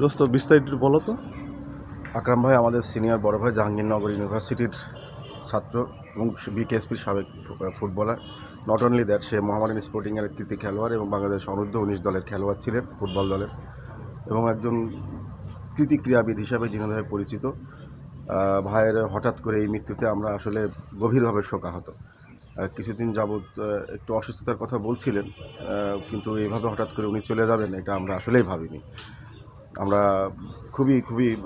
দোস্ত, বিস্তারিত বলো তো। আকরাম ভাই, আমাদের সিনিয়র বড় ভাই, জাহাঙ্গীরনগর ইউনিভার্সিটির ছাত্র এবং বিকেএসপির সাবেক ফুটবলার। নট অনলি দ্যাট সে মোহামেডান স্পোর্টিংয়ের কৃতি খেলোয়াড় এবং বাংলাদেশ অনূর্ধ্ব উনিশ দলের খেলোয়াড় ছিলেন, ফুটবল দলের। এবং একজন কৃতি ক্রীড়াবিদ হিসাবে যিনিভাবে পরিচিত ভাইয়ের হঠাৎ করে এই মৃত্যুতে আমরা আসলে গভীরভাবে শোকাহত। কিছুদিন যাবৎ একটু অসুস্থতার কথা বলছিলেন কিন্তু এইভাবে হঠাৎ করে উনি চলে যাবেন, এটা আমরা আসলেই ভাবিনি। আমরা খুবই খুবই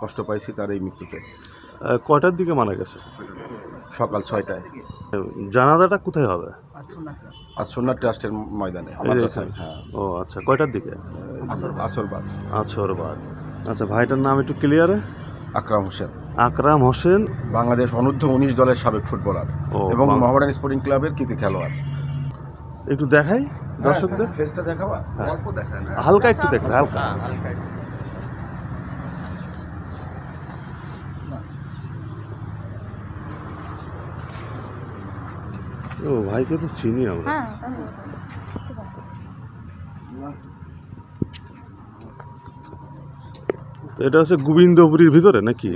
কষ্ট পাইছি তার এই মৃত্যুতে। কয়টার দিকে মারা গেছে? সকাল ছয়টায়। জানাজাটা কোথায় হবে? আর সোনার ট্রাস্টের ময়দানে? হ্যাঁ। ও আচ্ছা কয়টার দিকে? আসর বাদ আছর বাদ আচ্ছা ভাইটার নাম একটু ক্লিয়ারে আকরাম হোসেন। আকরাম হোসেন? বাংলাদেশ অনূর্ধ্ব উনিশ দলের সাবেক ফুটবলার ও এবং মোহামেডান স্পোর্টিং ক্লাবের কৃতি খেলোয়াড়। একটু দেখাই। দর্শকদের? ফেসটা দেখাবা? হ্যাঁ। অল্প দেখায় না। হালকা একটু দেখবে হালকা। ও ভাইকে তো চিনি আমরা। হ্যাঁ তো। এটা হচ্ছে গোবিন্দপুরীর ভিতরে নাকি?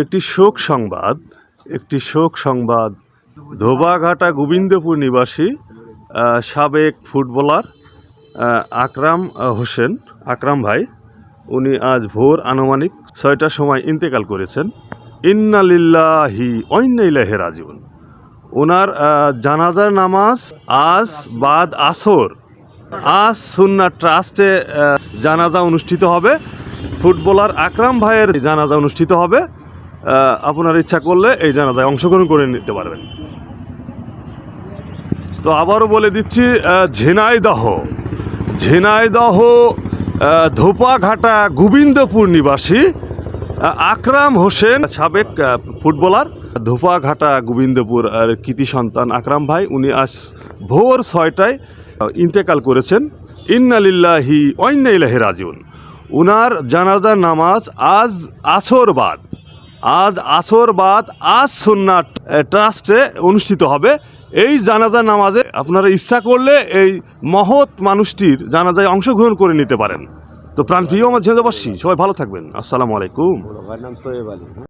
একটি শোক সংবাদ একটি শোক সংবাদ ধোবাঘাটা গোবিন্দপুর নিবাসী সাবেক ফুটবলার আকরাম হোসেন, আকরাম ভাই। উনি আজ ভোর আনুমানিক ছয়টার সময় ইন্তেকাল করেছেন। ইন্নালিল্লাহি অন্যাইলাহে রাজিউন। ওনার জানাজার নামাজ আজ বাদ আসর। আজ সুন্না ট্রাস্টে জানাজা অনুষ্ঠিত হবে। ফুটবলার আকরাম ভাইয়ের জানাজা অনুষ্ঠিত হবে। আপনার ইচ্ছা করলে এই জানাজায় অংশগ্রহণ করে নিতে পারবেন। তো আবারও বলে দিচ্ছি ঝিনাইদহ। ঝিনাইদহ ধোপাঘাটা গোবিন্দপুর নিবাসী আকরাম হোসেন সাবেক ফুটবলার। ধোপাঘাটা গোবিন্দপুর আর কৃতি সন্তান আকরাম ভাই, উনি আজ ভোর ছয়টায় ইন্তেকাল করেছেন। ইন্নালিল্লাহি অন্যাইলাহি রাজিউন। উনার জানাজার নামাজ আজ আসর বাদ আজ আসর বাদ আজ সন্না ট্রাস্টে অনুষ্ঠিত হবে। এই জানাজা নামাজে আপনারা ইচ্ছা করলে এই মহৎ মানুষটির জানাজায় অংশগ্রহণ করে নিতে পারেন। তো প্রাণপ্রিয় আমার ঝেঁদাবাসী সবাই ভালো থাকবেন। আসসালামু আলাইকুম।